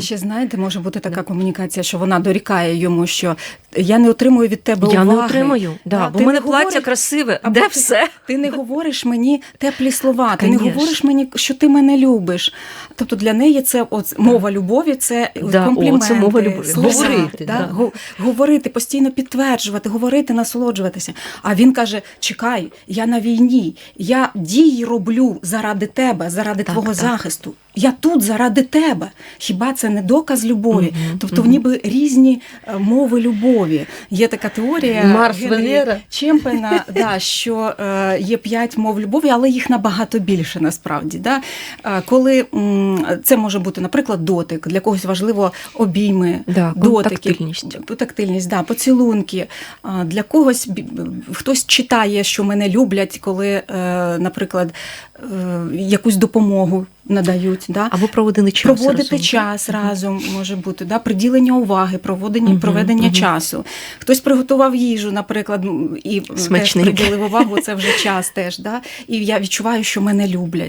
Ще знаєте, може бути така комунікація, що вона дорікає йому, що я не отримую від тебе Я уваги. не отримую. Да, Да, бо в мене не плаття говориш- красиве. Або Де ти- все? Ти не говориш мені теплі слова, ти не говориш мені, що ти мене любиш. Тобто для неї це от, мова любові, це Да, о, це мова любові. слова, Говорити, да? да. Говорити, постійно підтверджувати, говорити, насолоджуватися. А він каже: чекай, я на війні, я дії роблю заради тебе, заради Так, твого так. захисту. Я тут заради тебе. Хіба це не доказ любові? Мгм, тобто в ніби різні е, мови любові. Є така теорія Марс Венера. Чемпена, да, що е, є п'ять мов любові, але їх набагато більше насправді. Да? Е, коли м, це може бути, наприклад, дотик, для когось важливо обійми, Да, дотики, тактильність. тактильність, да, поцілунки. А, Для когось хтось читає, що мене люблять, коли, е, наприклад, е, якусь допомогу надають. Да? Або проводили час. Проводити разом. час разом може бути, да? приділення уваги, проводення, Мгм, проведення мгм. часу. Хтось приготував їжу, наприклад, і і теж приділив увагу, це вже час теж. Да? І я відчуваю, що мене люблять.